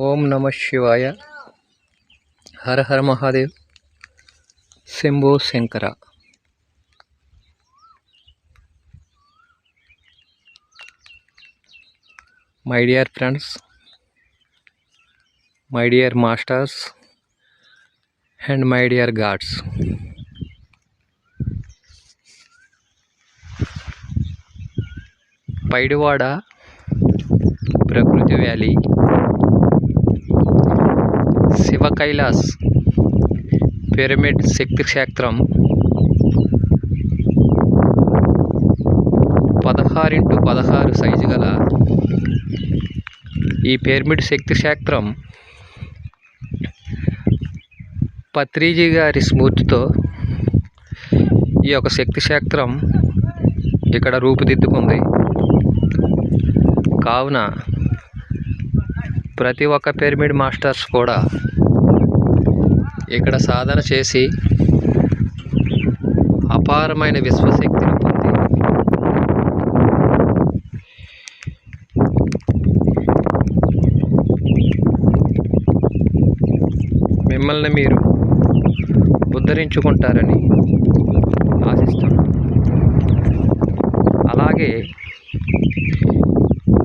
ఓం నమ శివాయ Hara Hara Mahadev Shambho Shankara my dear friends my dear masters and my dear gods Paidivada Prakruthi Valley Shiva Kailash pyramid శక్తి క్షేత్రం పదహారింటు పదహారు size గల ఈ పిరమిడ్ శక్తి క్షేత్రం పత్రిజీ గారి స్మూర్తితో ఈ యొక్క శక్తి క్షేత్రం ఇక్కడ రూపుదిద్దుకుంది. కావున ప్రతి ఒక్క పిరమిడ్ మాస్టర్స్ కూడా ఇక్కడ సాధన చేసి అపారమైన విశ్వశక్తిని పొంది. మిమ్మల్ని మీరు ఉద్ధరించుకుంటారని ఆశిస్తున్నాను. అలాగే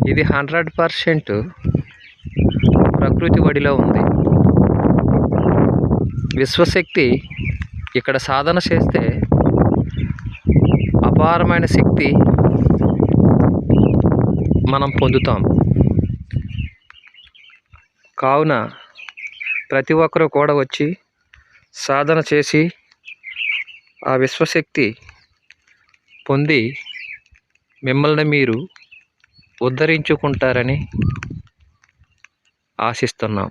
ఇది హండ్రెడ్ పర్సెంట్ ప్రకృతి వడిలో ఉంది. విశ్వశక్తి ఇక్కడ సాధన చేస్తే అపారమైన శక్తి మనం పొందుతాం. కావున ప్రతి ఒక్కరూ కూడా వచ్చి సాధన చేసి ఆ విశ్వశక్తి పొంది మిమ్మల్ని మీరు ఉద్ధరించుకుంటారని ఆశిస్తున్నాం.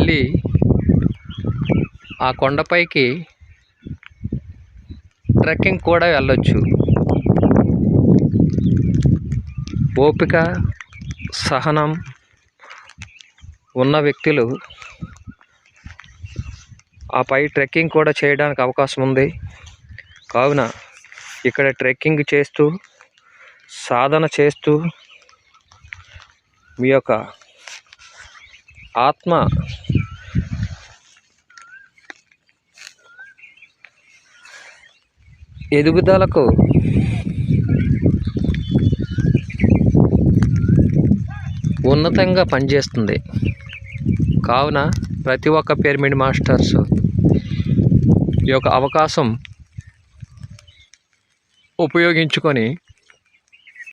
మళ్ళీ ఆ కొండపైకి ట్రెక్కింగ్ కూడా వెళ్ళొచ్చు. ఓపిక సహనం ఉన్న వ్యక్తులు ఆ పై ట్రెక్కింగ్ కూడా చేయడానికి అవకాశం ఉంది. కావున ఇక్కడ ట్రెక్కింగ్ చేస్తూ సాధన చేస్తూ మీ యొక్క ఆత్మ. ఎదుగుదలకు ఉన్నతంగా పనిచేస్తుంది. కావున ప్రతి ఒక్క పిరమిడ్ మాస్టర్స్ ఈ యొక్క అవకాశం ఉపయోగించుకొని